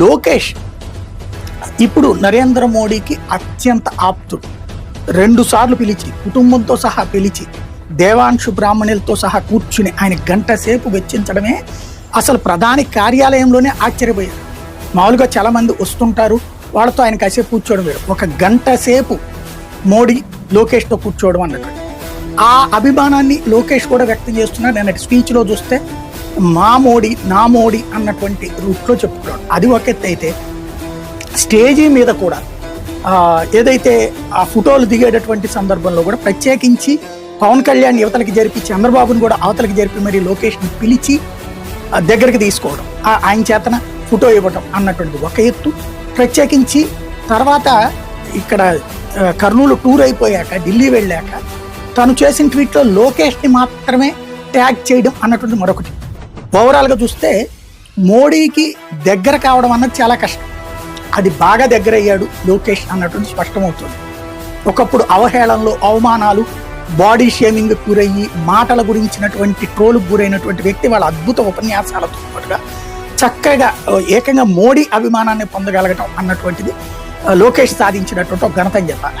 లోకేష్ ఇప్పుడు నరేంద్ర మోడీకి అత్యంత ఆప్తుడు. రెండు సార్లు పిలిచి కుటుంబంతో సహా పిలిచి దేవాంశు బ్రాహ్మణులతో సహా కూర్చుని ఆయన గంట సేపు వెచ్చించడమే అసలు ప్రధాని కార్యాలయంలోనే ఆశ్చర్యపోయారు. మామూలుగా చాలా మంది వస్తుంటారు వాళ్ళతో ఆయన కాసేపు కూర్చోవడం వేరు. ఒక గంట సేపు మోడీ లోకేష్తో కూర్చోవడం అన్నట్టు. ఆ అభిమానాన్ని లోకేష్ కూడా వ్యక్తం చేస్తున్నారు. నేను స్పీచ్లో చూస్తే మా మోడీ నా మోడీ అన్నటువంటి రూట్లో చెప్పుకున్నాడు. అది ఒక ఎత్తు అయితే స్టేజీ మీద కూడా ఏదైతే ఆ ఫోటోలు దిగేటటువంటి సందర్భంలో కూడా ప్రత్యేకించి పవన్ కళ్యాణ్ యువతలకి జరిపి చంద్రబాబును కూడా అవతలకి జరిపి మరి లోకేష్ని పిలిచి దగ్గరికి తీసుకోవడం ఆయన చేతన ఫోటో ఇవ్వడం అన్నటువంటిది ఒక ఎత్తు. ప్రత్యేకించి తర్వాత ఇక్కడ కర్నూలు టూర్ అయిపోయాక ఢిల్లీ వెళ్ళాక తను చేసిన ట్వీట్లో లోకేష్ని మాత్రమే ట్యాగ్ చేయడం అన్నటువంటి మరొకటి. ఓవరాల్గా చూస్తే మోడీకి దగ్గర కావడం అన్నది చాలా కష్టం. అది బాగా దగ్గర అయ్యాడు లోకేష్ అన్నటువంటి స్పష్టమవుతుంది. ఒకప్పుడు అవహేళనలు అవమానాలు బాడీ షేమింగ్ గురయ్యి మాటల గురించినటువంటి ట్రోల్ గురైనటువంటి వ్యక్తి వాళ్ళ అద్భుత ఉపన్యాసాలతో పాటుగా చక్కగా ఏకంగా మోడీ అభిమానాన్ని పొందగలగటం అన్నటువంటిది లోకేష్ సాధించినటువంటి ఒక ఘనత చెప్పాలి.